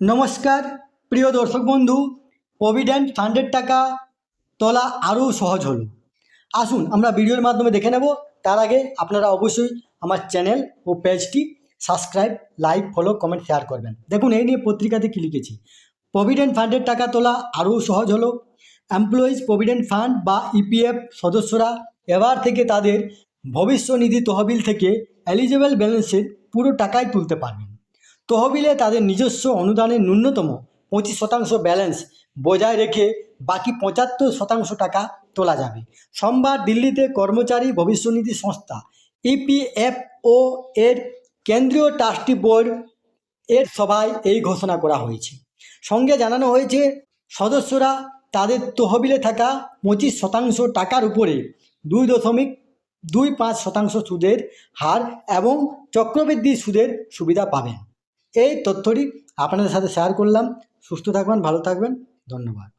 নমস্কার, প্রিয় দর্শক বন্ধু প্রভিডেন্ট ফান্ডের টাকা তোলা আরও সহজ হলো। আসুন, আমরা ভিডিওর মাধ্যমে দেখে নেব। তার আগে আপনারা অবশ্যই আমার চ্যানেল ও পেজটি subscribe, like, follow, comment, share করবেন। দেখুন, এই নিয়ে পত্রিকাতে কি লিখেছি? প্রভিডেন্ট ফান্ডের টাকা তোলা আরও সহজ হলো। এমপ্লয়িজ প্রভিডেন্ট ফান্ড বা ইপিএফ সদস্যরা এবার থেকে তাদের ভবিষ্যনিধি তহবিল থেকে এলিজেবল ব্যালেন্সের পুরো টাকাই তুলতে পারবেন। তহবিলে তাদের নিজস্ব অনুদানের ন্যূনতম পঁচিশ শতাংশ ব্যালেন্স বজায় রেখে বাকি পঁচাত্তর শতাংশ টাকা তোলা যাবে। সোমবার দিল্লিতে কর্মচারী ভবিষ্যনিধি সংস্থা ইপিএফও এর কেন্দ্রীয় ট্রাস্টি বোর্ড এর সভায় এই ঘোষণা করা হয়েছে। সঙ্গে জানানো হয়েছে, সদস্যরা তাদের তহবিলে থাকা পঁচিশ শতাংশ টাকার উপরে দুই দশমিক দুই পাঁচ শতাংশ সুদের হার এবং চক্রবৃদ্ধি সুদের সুবিধা পাবেন। এই তথ্যটি আপনাদের সাথে শেয়ার করলাম। সুস্থ থাকবেন ভালো থাকবেন। ধন্যবাদ।